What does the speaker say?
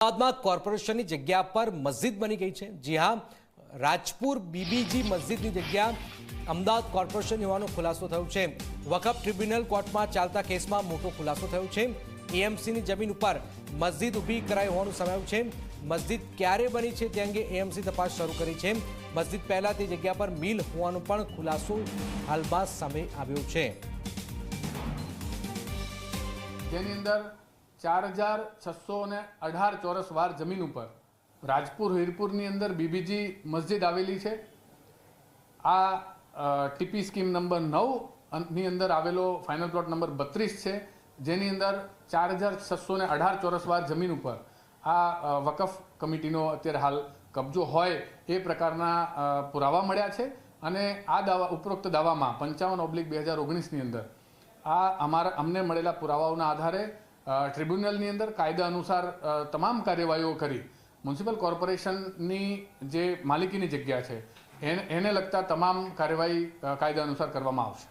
અમદાવાદમાં કોર્પોરેશનની જગ્યા પર મસ્જિદ બની ગઈ છે. જી હા, રાજપુર બીબીજી મસ્જિદની જગ્યા અમદાવાદ કોર્પોરેશન હોવાનો ખુલાસો થયો છે. વકફ ટ્રિબ્યુનલ કોર્ટમાં ચાલતા કેસમાં મોટો ખુલાસો થયો છે. એએમસીની જમીન ઉપર મસ્જિદ ઊભી કરાઈ હોવાનું સમાયું છે. મસ્જિદ ક્યારે બની છે તે અંગે એએમસી તપાસ શરૂ કરી છે. મસ્જિદ પહેલાં તે જગ્યા પર મિલ હોવાનો પણ ખુલાસો હાલમાં સામે આવ્યો છે. તેની અંદર ચાર હજાર છસો ને અઢાર ચોરસ વાર જમીન ઉપર રાજપુર હીરપુરની અંદર બીબીજી મસ્જિદ આવેલી છે. આ ટીપી સ્કીમ નંબર નવની અંદર આવેલો ફાઇનલ પ્લોટ નંબર બત્રીસ છે, જેની અંદર ચાર હજાર છસો ને અઢાર ચોરસ વાર જમીન ઉપર આ વકફ કમિટીનો અત્યારે હાલ કબજો હોય એ પ્રકારના પુરાવા મળ્યા છે અને આ દાવા, ઉપરોક્ત દાવામાં પંચાવન ઓબ્લિક બે હજાર ઓગણીસની અંદર આ અમારા, અમને મળેલા પુરાવાઓના આધારે ટ્રિબ્યુનલની અંદર કાયદા અનુસાર તમામ કાર્યવાહીઓ કરી. મ્યુનિસિપલ કોર્પોરેશનની જે માલિકીની જગ્યા છે, એને લગતા તમામ કાર્યવાહી કાયદા અનુસાર કરવામાં આવશે.